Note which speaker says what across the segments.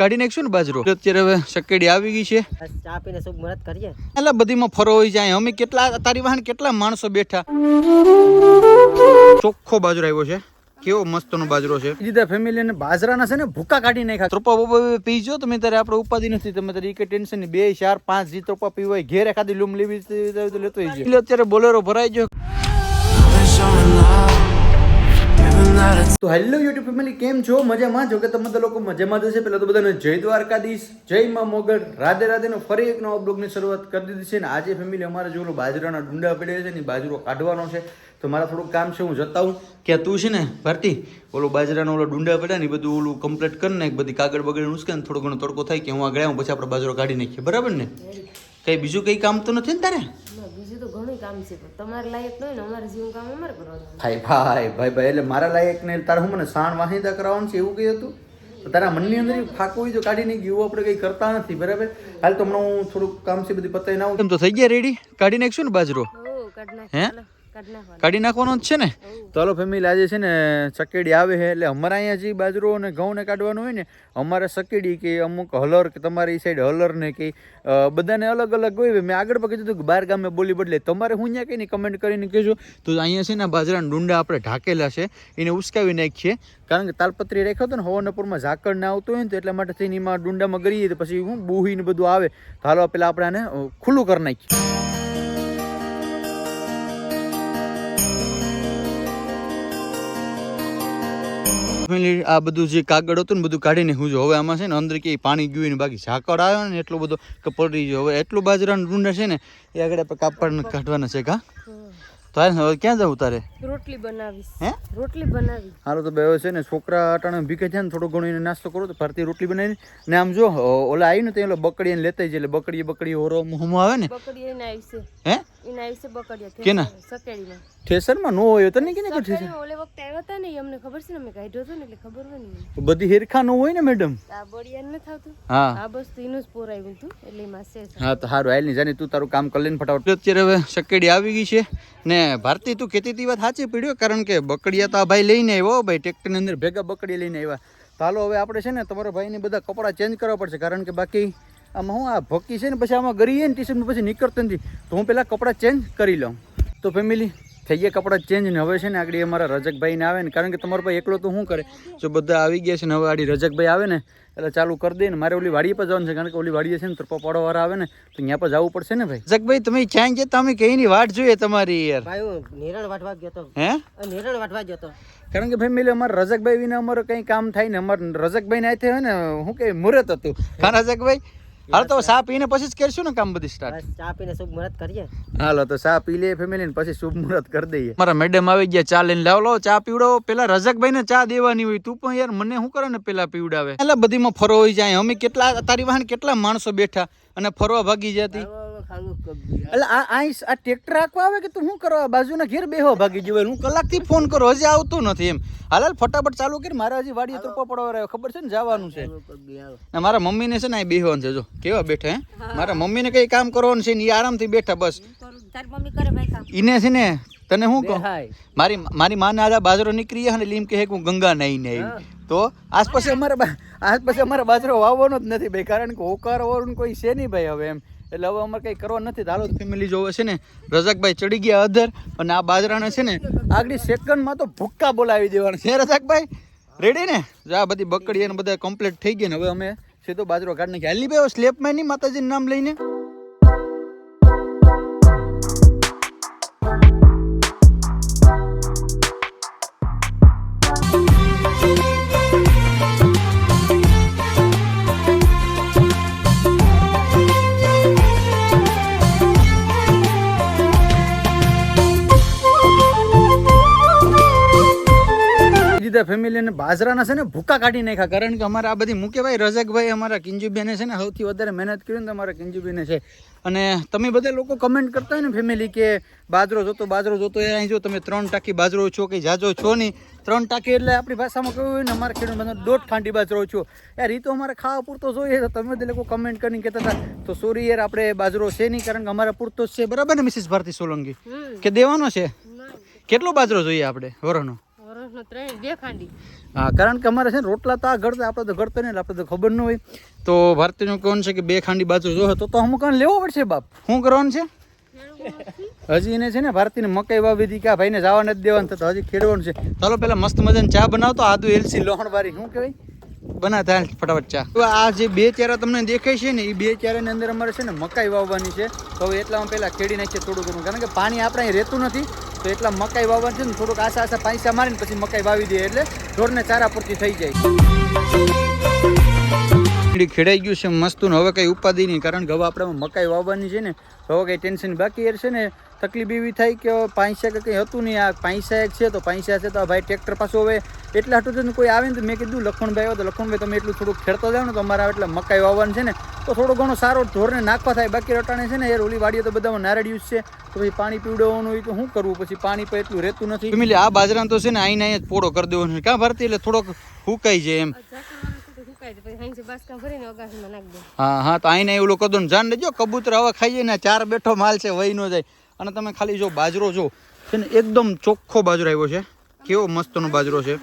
Speaker 1: કાઢી નાખશું ને બાજરો? અત્યારે હવે સકેડી આવી ગઈ છે.
Speaker 2: ચા પીને શુભ મુહૂર્ત કરીએ.
Speaker 1: એટલે બધીમાં ફરો હોય જાય અમે કેટલા તારી વાહન કેટલા માણસો બેઠા? ચોખ્ખો બાજરો આવ્યો છે. કેવો મસ્તનો બાજરો છે. દીધા ફેમિલી ને બાજરાના છે ને ભૂકા કાઢી નાખ્યા. ત્રોપા બોપા પીજો તમે ત્યારે આપણે ઉપાધિ નથી. તમે ત્યારે એક ટેન્શન બે ચાર પાંચ જી ત્રોપા પીવાય હોય ઘેરે ખાધી લૂમ લેવી લેતો અત્યારે બોલેરો ભરાઈ ગયો. તો હેલો યુટ્યુબ ફેમિલી કેમ છો? મજામાં? જો કે તમે તો લોકો મજામાં જશે પેલા તો બધાને જય દ્વારકાધીશ, જય માં મોગલ. રાધે રાધેનો ફરી એક નવા બ્લોગની શરૂઆત કરી દીધી છે. ને આજે ફેમિલી અમારે જો બાજરાના ડુંડા પડ્યા છે ને બાજરો કાઢવાનો છે. તો મારા થોડુંક કામ છે, હું જતા હું કે તું છે ને ભરતી ઓલો બાજરાનો ઓલો ડુંડા પડ્યા ને બધું ઓલું કમ્પ્લીટ કરીને બધી કાગળ બગડ ઉસકે થોડો ઘણો તડકો થાય કે હું આગળ આવું, પછી આપણે બાજરો કાઢી નાખીએ. બરાબર ને? કઈ બીજું કઈ કામ તો નથી ને તારે?
Speaker 3: ના, બીજું તો ઘણું કામ છે પણ તમારે લાયક ન ને અમારે જેવું કામ અમારે કરવાનું.
Speaker 1: ભાઈ ભાઈ ભાઈ ભાઈ એટલે મારા લાયક ને તારે હું મને સાણ વાહિદા કરાવવાનું છે એવું કહ્યું હતું? તારા મનની અંદર ફાકો તો કાઢી નહીં ગયું આપણે કંઈ કરતા નથી બરાબર? હાલ તો હમણાં હું થોડુંક કામ છે બધી પતાવી એમ તો થઈ ગયા રેડી કાઢી નાખશું ને બાજરો?
Speaker 3: હો કાઢ? ચાલો, નાખવાનું
Speaker 1: જ છે ને? તો હાલો ફેમિલી આજે છે ને સકેડી આવે છે એટલે અમારા અહીંયા જે બાજરો અને ઘઉં ને કાઢવાનું હોય ને અમારે સકેડી કે અમુક હલર કે તમારી સાઈડ હલર ને કે બધાને અલગ અલગ હોય. મેં આગળ પણ કીધું કે બાર ગામે બોલી બદલે. તમારે હું અહીંયા કઈ કમેન્ટ કરીને કહેજો. તો અહીંયા છે ને બાજરાના ડુંડા આપણે ઢાકેલા છે એને ઉસકાવી નાખીએ. કારણ કે તાલપત્રી રાખ્યો હતો ને હવનપુરમાં ઝાકળ ના આવતું હોય ને તો એટલા માટે થઈને એમાં ડુંડામાં ગરીએ તો પછી હું બુહી ને બધું આવે. તો હાલો પેલા આપણે આને ખુલ્લું કરી નાખીએ. ફેમિલી આ બધું જે કાગળ હતું ને બધું કાઢીને હું જો હવે આમાં છે ને અંદર કે પાણી ગયું ને બાકી ઝાકળ આવ્યો ને એટલો બધો કે પડી ગયો. હવે એટલું બાજરાનું ડુંડા છે ને એ આગળ આપણે કાપડ કાઢવાના છે કા? તો હાલ હવે ક્યાં જવું તારે?
Speaker 3: રોટલી બનાવી
Speaker 1: હે?
Speaker 3: રોટલી બનાવી.
Speaker 1: હાલો તો બે છે ને છોકરા અટાણે ભીખે છે ને થોડો ઘણો એને નાસ્તો કરો તો ભારતી રોટલી બનાવીને. ને આમ જો ઓલા આવી ને તો એ ઓલો બકડી એને લેતા જાય એટલે બકડી બકડી હોરો મોહમાં આવે ને.
Speaker 3: બકડી એને આવી છે.
Speaker 1: હે?
Speaker 3: એને આવી છે બકડી
Speaker 1: કેના?
Speaker 3: સકેડીમાં
Speaker 1: ઠેસરમાં નો હોય તને કે ઠેસર?
Speaker 3: ઓલે વખતે આવ્યા હતા ને અમને ખબર છે ને અમે કાઢ્યો હતો ને એટલે ખબર હોય ને
Speaker 1: બધી હેરખા નો હોય ને મેડમ?
Speaker 3: આ બળિયા નથી થાતું.
Speaker 1: હા.
Speaker 3: આ બસ તો એનું જ પોરાયું હતું એટલે માસે
Speaker 1: હા તો સારું હાલની જાની તું તારું કામ કરી લઈને ફટાફટ. અત્યારે હવે સકેડી આવી ગઈ છે ને ભારતી તું કેતી તી વાત સાચી પડ્યો કારણ કે બકડિયા તો આ ભાઈ લઈને આવ્યો ભાઈ ટ્રેક્ટરની અંદર ભેગા બકડી લઈને આવ્યા. હાલો હવે આપણે છે ને તમારા ભાઈને બધા કપડાં ચેન્જ કરવા પડશે કારણ કે બાકી આમાં હું આ ભક્કી છે ને પછી આમાં ગરીએ ને ટી શર્ટ પછી નીકળતો નથી. તો હું પહેલાં કપડાં ચેન્જ કરી લઉં. તો ફેમિલી થઈ ગયા કપડાં ચેન્જ ને હવે છે ને આગળ અમારા રજકભાઈને આવે ને કારણ કે તમારો ભાઈ એકલો તો શું કરે? જો બધા આવી ગયા છે ને હવે આડી રજકભાઈ આવે ને એટલે ચાલુ કરી દે ને. મારે ઓલી વાડીએ પર જવાનું છે કારણ કે ઓલી વાડીએ છે ને તો પપાડોવાળા આવે ને તો ત્યાં પર જવું પડશે ને ભાઈ? રજકભાઈ તમે ક્યાં ગયા? અમે કઈની વાટ જોઈએ તમારી યાર.
Speaker 2: ભાઈ હું નિરણ વાટવા ગયો
Speaker 1: હે?
Speaker 2: નિરણ વાટવા ગયો
Speaker 1: કારણ કે ભાઈ મેલે અમારે રજકભાઈ વિના અમારે કંઈ કામ થાય ને અમારે રજકભાઈ ના થયો ને શું કે મુહૂર્ત હતું. હા રજકભાઈ? હાલ તો ચા પીને પછી જ કરશું ને કામ બધી સ્ટાર્ટ
Speaker 2: ચા પીને શુભ મુહૂર્ત કરીએ.
Speaker 1: હાલો તો ચા પી લે ફેમિલી ને પછી શુભ મુહૂર્ત કરી દઈએ. મારા મેડમ આવી ગયા ચા લઈને લાવ લો ચા પીવડો પેલા રજકભાઈ ને ચા દેવાની હોય તું પણ યાર મને શું કરે ને પેલા પીવડાવે? એટલે બધીમાં ફરો હોય જાય. અમે કેટલા તારી વાહન કેટલા માણસો બેઠા અને ફરવા ભાગી જતી? એટલે આ આ આ ટ્રેક્ટર રાખવા આવે કે તું શું કરવા બાજુના ઘેર બેહો ભાગી જવાય હું કલાકથી ફોન કરો હજી આવતું નથી એમ. હાલ હાલ ફટાફટ ચાલુ કરી. મારે હજી વાડીએ તો પડવા રહ્યો. ખબર છે ને જવાનું છે. ને મારા મમ્મીને છે ને આ બેહવાનું છે જો. કેવા બેઠા હે? મારા મમ્મીને કઈ કામ કરવાનું છે ને એ આરામથી બેઠા બસ. ઈને છે ને તને શું કહું? મારી મારી માને આજે બાજરો નીકળી જાય ને લીમ કહે કે હું ગંગા નહીં નહીં તો આસપાસ અમારે આસપાસ અમારે બાજરો વાવવાનો જ નથી ભાઈ કારણ કે હોકાર વાળું કોઈ છે નહીં ભાઈ હવે એમ. એટલે હવે અમારે કંઈ કરવા નથી. હાલો ફેમિલી જોવે છે ને, રઝાકભાઈ ચડી ગયા અધર અને આ બાજરાને છે ને, આગળ સેકન્ડમાં તો ભૂક્કા બોલાવી દેવાના છે. રઝાકભાઈ? રેડી ને? જા બધી બકડી અને બધા કમ્પ્લીટ થઈ ગયા ને, હવે અમે સીધો બાજરો કાઢી નાખી હાલી ભાઈ સ્લેપમાં નહીં, માતાજીનું નામ લઈને. દીધા ફેમિલી બાજરાના છે ને ભૂકા કાઢી નાખ્યા. કારણ કે અમારે આ બધી મુકેભાઈ ભાઈ રઝકભાઈ અમારા કિંજુબેને છે ને સૌથી વધારે મહેનત કરી ને અમારા કિંજુબેને છે. અને તમે બધા લોકો કમેન્ટ કરતા હોય ને ફેમિલી કે બાજરો જોતો બાજરો જોતો એ અહીં જો તમે ત્રણ ટાંકી બાજરો છો કે જાજો છો નહીં? ત્રણ ટાંકી એટલે આપણી ભાષામાં કહ્યું હોય ને અમારે ખેડૂત બધા દોઢ ખાંડી બાજરો છો. યાર એ તો અમારે ખાવા પૂરતો જોઈએ તો તમે બધા લોકો કમેન્ટ કરીને કહેતા હતા તો સોરી યાર આપણે બાજરો છે નહીં કારણ કે અમારા પૂરતો જ છે. બરાબર ને મિસિસ ભારતી સોલંકી? કે દેવાનો છે? કેટલો બાજરો જોઈએ આપણે વરોનો હા, કારણ કે અમારે છે ને રોટલા તો આ ઘડતા આપણે તો ઘડતા નહીં, આપણે તો ખબર ન હોય. તો ભારતીયનું કોણ છે કે બે ખાંડી બાજુ જો તો તો અમુક લેવો પડશે બાપ. શું કરવાનું છે? હજી એને છે ને ભારતીને મકાઈ વાવી દીધી કે ભાઈને જવા નથી દેવાનું, તો હજી ખેડવાનું છે. ચાલો, પેલા મસ્ત મજાની ચા બનાવતો આદુ, એલસી લોહણ વાળી શું કહેવાય? બના હાલ ફટાફટ ચા. આ જે બે ચારા તમને દેખાય છે ને, એ બે ચારાની અંદર અમારે છે ને મકાઈ વાવવાની છે. તો હવે એટલામાં પહેલાં ખેડી નાખીએ થોડું ઘણું, કારણ કે પાણી આપણે અહીં રહેતું નથી. તો એટલા મકાઈ વાવવા છે ને થોડુંક આશા આશા પૈસા મારીને પછી મકાઈ વાવી દઈએ એટલે ઢોરને ચારા પૂરતી થઈ જાય. ઈડી ખેડાઈ ગયું છે મસ્ત ને હવે કંઈ ઉપાધિ નહીં કારણ કે હવે આપણે મકાઈ વાવવાની છે ને તો હવે કંઈ ટેન્શન બાકી યાર છે ને. તકલીફ એવી થાય કે પૈસા કે કંઈ હતું નહીં આ પૈસા એક છે તો પૈસા છે તો આ ભાઈ ટ્રેક્ટર પાછું હવે એટલા હાટું કોઈ આવે ને તો મેં કીધું લખણભાઈ આવ્યો તો લખણભાઈ તમે એટલું થોડુંક ખેડતો જાવ ને તો અમારા એટલે મકાઈ વાવવાનું છે ને. તો થોડો ઘણો સારો ઢોરને નાખવા થાય. બાકી રટાણે છે ને યાર ઓલી વાડીએ તો બધામાં યુઝ છે. તો પછી પાણી પીવડાવવાનું હોય તો શું કરવું? પછી પાણી પર એટલું રહેતું નથી. આ બાજરાનો તો છે ને આઈને અહીંયા જ પોળો કરી દેવાનો છે. કાં ભરતી એટલે થોડોક હુકાઈ જાય એમ.
Speaker 3: ઝાકળવાનું તો પછી હાંસે બાસકા ભરીને અગાસીમાં નાખી દે
Speaker 1: હા હા તો આઈને એવું ને જાણ લેજો કબૂતર હવે ખાઈએ ને ચાર બેઠો માલ છે વહી ન જાય અને તમે ખાલી જો બાજરો જો છે ને એકદમ ચોખ્ખો બાજરો આવ્યો છે કેવો મસ્તનો બાજરો છે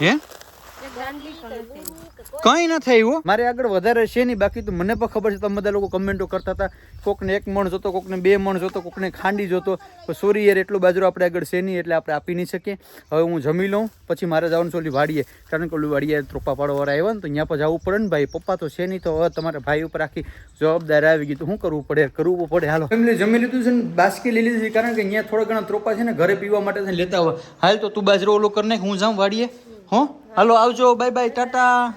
Speaker 1: હે
Speaker 3: એક દાંડલી પણ નથી
Speaker 1: કઈ ન થયું મારે આગળ વધારે છે નહીં, બાકી તો મને પણ ખબર છે, તમે બધા લોકો કમેન્ટો કરતા હતા. કોકને એક મણ જોતો, કોકને બે મણ જોતો, કોકને ખાંડી જોતો. તો સોરી યાર, એટલું બાજરો આપણે આગળ છે નહીં, એટલે આપણે આપી નહીં શકીએ. હવે હું જમી લઉં, પછી મારે જવાનું છે ઓલી વાડીએ. કારણ કે ઓલી વાડીએ ત્રોપા પાડવાવાળા આવ્યા ને, તો ત્યાં પર જવું પડે ને ભાઈ. પપ્પા તો છે નહીં, તો હવે તમારા ભાઈ ઉપર આખી જવાબદારી આવી ગઈ. તો શું કરવું પડે? કરવું પડે. હાલો. એમને જમી લીધું છે ને, બાસ્કી લઈ લીધી છે, કારણ કે અહીંયા થોડા ઘણા ત્રોપા છે ને, ઘરે પીવા માટે લેતા હોય. હાલ તો તું બાજરો ઓલો કરી નાખ, હું જાઉં વાડીએ. હો? હાલો, આવજો. બાય બાય ટાટા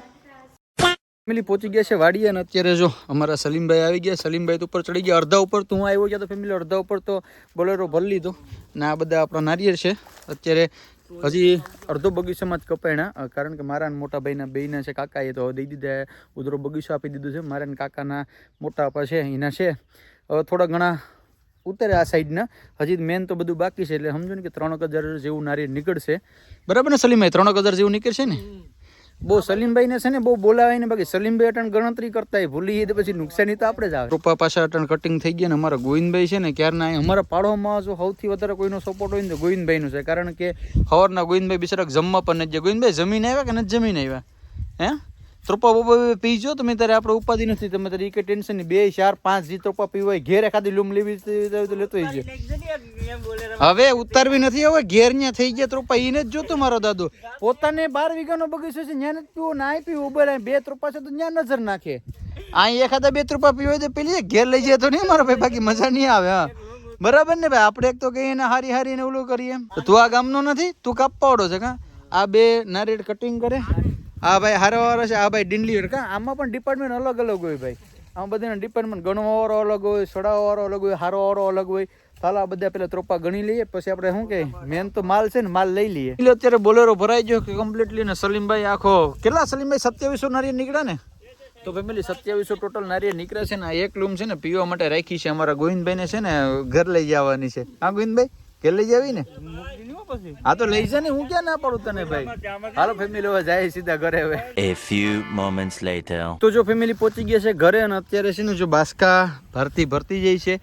Speaker 1: ફેમિલી પહોંચી ગયા છે વાડીએ અને અત્યારે જો અમારા સલીમભાઈ આવી ગયા. સલીમભાઈ તો ઉપર ચડી ગયા. અડધા ઉપર તો હું આવ્યો ગયા તો ફેમિલી અડધા ઉપર તો બોલેરો ભરી લીધો. ને આ બધા આપણા નારિયેર છે. અત્યારે હજી અડધો બગીચામાં જ કપાયણા. કારણ કે મારા મોટા ભાઈના બેના છે, કાકાએ તો હવે દઈ દીધા. ઉધરો બગીચો આપી દીધું છે. મારા કાકાના મોટા આપા છે, એના છે. હવે થોડા ઘણા ઉતરે આ સાઈડના. હજી મેન તો બધું બાકી છે. એટલે સમજો ને કે ત્રણ હજાર જેવું નારિયેળ નીકળશે. બરાબર ને સલીમભાઈ? ત્રણ હજાર જેવું નીકળશે ને? બહુ સલીમભાઈને છે ને બહુ બોલાવાય ને બાકી સલીમભાઈ અટણ ગણતરી કરતા હોય ભૂલી તો પછી નુકસાની તો આપણે જ આવે. રૂપા પાછા અટણ કટિંગ થઈ ગયા ને અમારા ગોવિંદભાઈ છે ને ક્યારના અહીં અમારા પાડોમાં જો સૌથી વધારે કોઈનો સપોર્ટ હોય ને તો ગોવિંદભાઈનો છે કારણ કે હવારના ગોવિંદભાઈ બિચારા જમવા પણ નથી ગયા. ગોવિંદભાઈ જમીન આવ્યા કે નથી જમીન આવ્યા? હે? ત્રોપા બોપા પીજો તમે ત્યારે આપણે ઉપાધિ નથી તમે તારે એ કઈ ટેન્શન બે ચાર પાંચ જે ત્રોપા પીવાય ઘેર ખાધી લૂમ લેવી તો લેતો જ હવે ઉતારવી નથી હવે ઘેર ન્યા થઈ ગયા ત્રોપા એને જ જોતો મારો દાદો. પોતાને બાર વીઘાનો બગીચો છે ન્યા નથી પીવો ના પીવું ઉભર બે ત્રોપા છે તો ત્યાં નજર નાખે. આ એખાદા બે ત્રોપા પીવાય તો પેલી ઘેર લઈ જાય તો નહીં મારો ભાઈ બાકી મજા નહીં આવે હા. બરાબર ને ભાઈ આપણે એક તો કહીએ ને હારી હારી ને ઓલું કરીએ તું આ ગામનો નથી તું કાપવાડો છે કા? આ બે નારિયેળ કટિંગ કરે. આ ભાઈ, હારો હારો છે. આ ભાઈ ડીંડલી કા, આમાં પણ ડિપાર્ટમેન્ટ અલગ અલગ હોય ભાઈ. આમાં બધાના ડિપાર્ટમેન્ટ ગણવા વારો અલગ હોય સડાવા વારો અલગ હોય હારો વાળો અલગ હોય. આ બધા પેલા ત્રોપા ગણી લઈએ, પછી આપણે શું કે મેન તો માલ છે ને, માલ લઈ લઈએ. એટલે અત્યારે બોલેરો ભરાઈ ગયો કે કમ્પ્લીટલી ને? સલીમભાઈ આખો, કેટલા સલીમભાઈ? સત્યાવીસો નારિયેળ નીકળ્યા ને? તો ફેમિલી સત્યાવીસો ટોટલ નારિયેળ નીકળે છે ને, આ એક લૂમ છે ને, પીવા માટે રાખી છે. અમારા ગોવિંદભાઈને છે ને, ઘર લઈ જવાની છે. હા ગોવિંદભાઈ, ઘેર લઈ જાવી ને? હા તો લઈ જા ને હું ક્યાં ના પાડું તને ભાઈ? હાલો ફેમિલી હવે જાય સીધા ઘરે હવે.
Speaker 4: એ ફ્યુ મોમેન્ટ્સ લેટર
Speaker 1: તો જો ફેમિલી પહોંચી ગયા છે ઘરે અને અત્યારે છે ને જો બાસ્કા ભરતી ભરતી જાય છે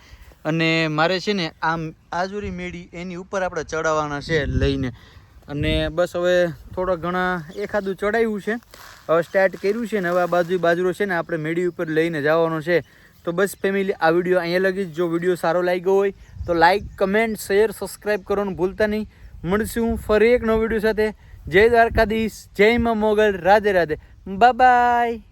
Speaker 1: અને મારે છે ને આમ આજુરી મેળી એની ઉપર આપણે ચડાવવાના છે લઈને. અને બસ હવે થોડા ઘણા એખાદું ચડાવ્યું છે. હવે સ્ટાર્ટ કર્યું છે ને હવે આ બાજુ બાજરો છે ને આપણે મેળી ઉપર લઈને જવાનો છે. તો બસ ફેમિલી આ વીડિયો અહીંયા લગી જો. વીડિયો સારો લાગ્યો હોય તો લાઈક કમેન્ટ શેર સબસ્ક્રાઈબ કરવાનું ભૂલતા નહીં. મળશું ફરી એક નવો વીડિયો સાથે. જય દ્વારકાધીશ જય માં મોગલ રાધે રાધે. બાય